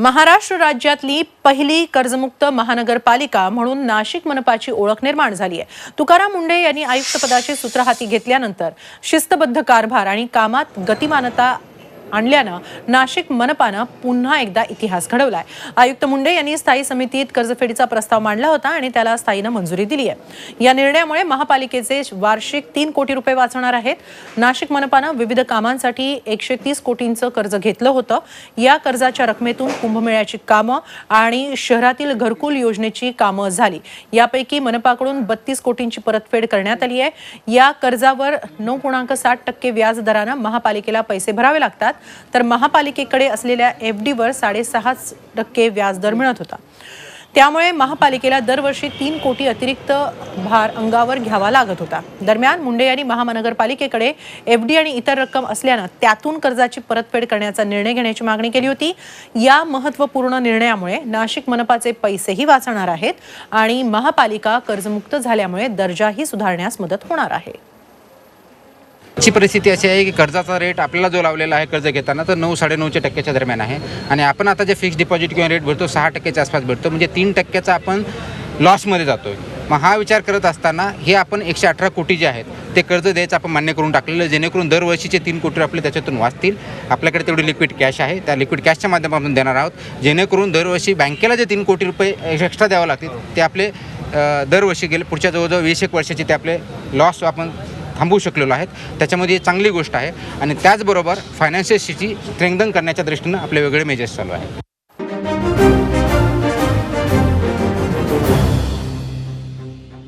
महाराष्ट्र राज्यातली पहिली कर्जमुक्त महानगरपालिका म्हणून नाशिक मनपाची ओळख निर्माण झाली आहे. तुकाराम मुंढे यांनी आयुक्तपदाची सूत्र हाती घेतल्यानंतर शिस्तबद्ध कारभार आणि कामात गतिमानता आणल्यानं नाशिक मनपानं पुन्हा एकदा इतिहास घडवलाय. आयुक्त मुंडे यांनी स्थायी समितीत कर्जफेडीचा प्रस्ताव मांडला होता आणि त्याला स्थायीनं मंजुरी दिली आहे. या निर्णयामुळे महापालिकेचे वार्षिक तीन कोटी रुपये वाचणार आहेत. नाशिक मनपानं विविध कामांसाठी एकशे तीस कोटींचं कर्ज घेतलं होतं. या कर्जाच्या रकमेतून कुंभमेळ्याची कामं आणि शहरातील घरकुल योजनेची कामं झाली. यापैकी मनपाकडून बत्तीस कोटींची परतफेड करण्यात आली आहे. या कर्जावर नऊ पूर्णांक साठ टक्के व्याज दरानं महापालिकेला पैसे भरावे लागतात. तर महापालिकेकडे असलेल्या एफ डीवर साडेसहाच टक्के व्याजदर मिळत होता. त्यामुळे महापालिकेला दरवर्षी तीन कोटी अतिरिक्त भार अंगावर घ्यावा लागत होता. दरम्यान मुंडे यांनी महानगरपालिकेकडे एफ डी आणि इतर रक्कम असल्यानं त्यातून कर्जाची परतफेड करण्याचा निर्णय घेण्याची मागणी केली होती. या महत्त्वपूर्ण निर्णयामुळे नाशिक मनपाचे पैसेही वाचणार आहेत आणि महापालिका कर्जमुक्त झाल्यामुळे दर्जाही सुधारण्यास मदत होणार आहे. ची परिस्थिती अशी आहे की कर्जाचा रेट आपल्याला जो लावलेला आहे कर्ज घेताना तर नऊ साडेनऊच्या टक्क्याच्या दरम्यान आहे. आणि आपण आता जे फिक्स डिपॉझिट किंवा रेट भरतो सहा टक्क्याच्या आसपास भेटतो म्हणजे तीन टक्क्याचा आपण लॉसमध्ये जातो आहे मग हा विचार करत असताना हे आपण एकशे अठरा कोटी जे आहेत ते कर्ज द्यायचं आपण मान्य करून टाकलेलं जेणेकरून दरवर्षीचे तीन कोटी आपले त्याच्यातून वाचतील. आपल्याकडे तेवढी लिक्विड कॅश आहे. त्या लिक्विड कॅशच्या माध्यमातून देणार आहोत. जेणेकरून दरवर्षी बँकेला जे तीन कोटी रुपये एक्स्ट्रा द्यावं लागतील ते आपले दरवर्षी गेले पुढच्या जवळजवळ वीस एक वर्षाचे ते आपले लॉस आपण थांबवू शकलेलो आहेत. त्याच्यामध्ये ही चांगली गोष्ट आहे. आणि त्याचबरोबर फायनान्शियल सिटी स्ट्रेंगन करण्याच्या दृष्टीनं आपले वेगळे मेजर्स चालू आहेत.